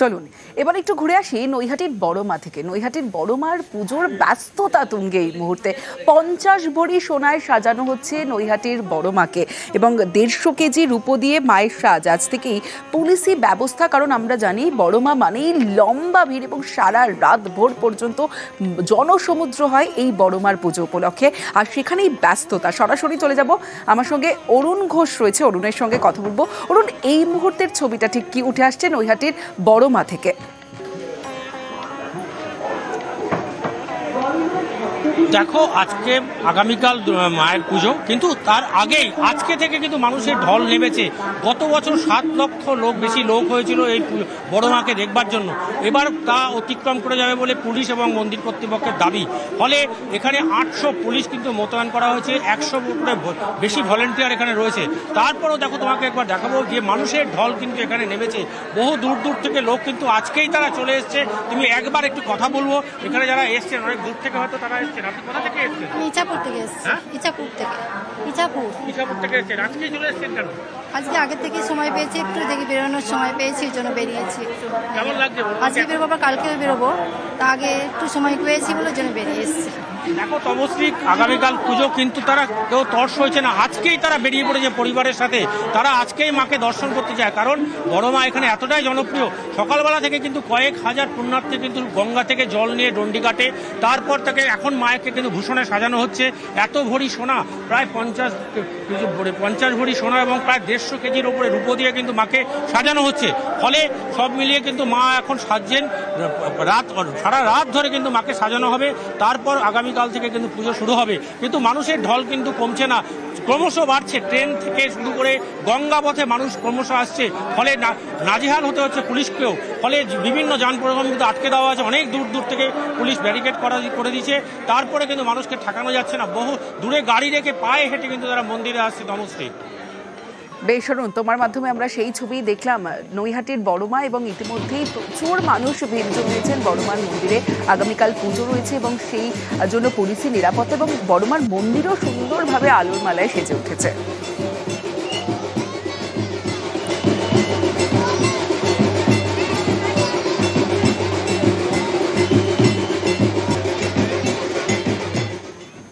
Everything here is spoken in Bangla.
চলুন, এবার একটু ঘুরে আসি নৈহাটির বড়মা থেকে। নৈহাটির বড়মার পুজোর ব্যস্ততা তুঙ্গে এই মুহূর্তে। পঞ্চাশ ভরি সোনায় সাজানো হচ্ছে নৈহাটির বড়মাকে এবং দেড়শো কেজি রূপো দিয়ে মায়ের সাজ। আজ থেকেই পুলিশি ব্যবস্থা, কারণ আমরা জানি বড়মা মানেই লম্বা ভিড় এবং সারা রাত ভোর পর্যন্ত জনসমুদ্র হয় এই বড়মার পুজো উপলক্ষে। আর সেখানেই ব্যস্ততা। সরাসরি চলে যাব। আমার সঙ্গে অরুণ ঘোষ রয়েছে। অরুণের সঙ্গে কথা বলব। অরুণ, এই মুহূর্তের ছবিটা ঠিক কি উঠে আসছে নৈহাটির বড়মা থেকে। দেখো, আজকে আগামীকাল মায়ের পুজো, কিন্তু তার আগেই, আজকে থেকে কিন্তু মানুষের ঢল নেমেছে। গত বছর সাত লক্ষ লোক বেশি লোক হয়েছিল এই বড় মাকে দেখবার জন্য। এবার তা অতিক্রম করে যাবে বলে পুলিশ এবং মন্দির কর্তৃপক্ষের দাবি। ফলে এখানে আটশো পুলিশ কিন্তু মোতায়েন করা হয়েছে, একশো উপরে বেশি ভলেন্টিয়ার এখানে রয়েছে। তারপরেও দেখো, তোমাকে একবার দেখাবো যে মানুষের ঢল কিন্তু এখানে নেমেছে। বহু দূর দূর থেকে লোক কিন্তু আজকেই তারা চলে এসছে। তুমি একবার একটু কথা বলব। এখানে যারা এসছেন, অনেক দূর থেকে হয়তো তারা এসছেন। আপনি কোথা থেকে এসছেন? আমি ইচ্ছাপুর থেকে এসেছি। হ্যাঁ? থেকে। ইচাপুর ইসাপুর থেকে এসছেন। আজকে চলে এসছেন কেন? আজকে আগে থেকে সময় পেয়েছি একটু দেখি বেরোনোর সময় পেয়েছি ওই জন্য বেরিয়েছি। একটু আজকে বেরোবো আবার কালকেও বেরোবো তা আগে একটু সময় পেয়েছি বলে জন্য বেরিয়ে এসেছি। দেখো আগামীকাল পুজো কিন্তু তারা কেউ তর্স হয়েছে না। আজকেই তারা বেরিয়ে পড়েছে পরিবারের সাথে। তারা আজকেই মাকে দর্শন করতে যায় কারণ বড় মা এখানে এতটাই জনপ্রিয়। সকালবেলা থেকে কিন্তু কয়েক হাজার পুণ্যার্থী কিন্তু গঙ্গা থেকে জল নিয়ে ডন্ডি কাটে। তারপর তাকে এখন মায়েকে কিন্তু ভূষণে সাজানো হচ্ছে। এত ভরি সোনা প্রায় পঞ্চাশ পঞ্চাশ ভরি সোনা এবং প্রায় দেড়শো কেজির ওপরে রূপো দিয়ে কিন্তু মাকে সাজানো হচ্ছে। ফলে সব মিলিয়ে কিন্তু মা এখন সাজছেন রাত, সারা রাত ধরে কিন্তু মাকে সাজানো হবে। তারপর আগামীকাল থেকে কিন্তু পুজো শুরু হবে। কিন্তু মানুষের ঢল কিন্তু কমছে না। ক্রমশ বাড়ছে। ট্রেন থেকে শুরু করে গঙ্গা পথে মানুষ ক্রমশ আসছে। ফলে নাজেহাল হতে হচ্ছে পুলিশকেও। ফলে বিভিন্ন যান পরিবহন কিন্তু আটকে দেওয়া আছে। অনেক দূর দূর থেকে পুলিশ ব্যারিকেড করা, করে দিয়েছে। তারপরে কিন্তু মানুষকে ঠেকানো যাচ্ছে না। বহু দূরে গাড়ি রেখে পায়ে হেঁটে কিন্তু তারা মন্দিরে আসছে। তমশ্রী বেশ, শুনুন, তোমার মাধ্যমে আমরা সেই ছবি দেখলাম, নৈহাটির বড়মা এবং ইতিমধ্যেই প্রচুর মানুষ ভিড় জমিয়েছেন বড়মার মন্দিরে। আগামীকাল পুজো রয়েছে এবং সেই জন্য পুলিশি নিরাপত্তা এবং বড়মার মন্দিরও সুন্দরভাবে আলোর মালায় সেজে উঠেছে।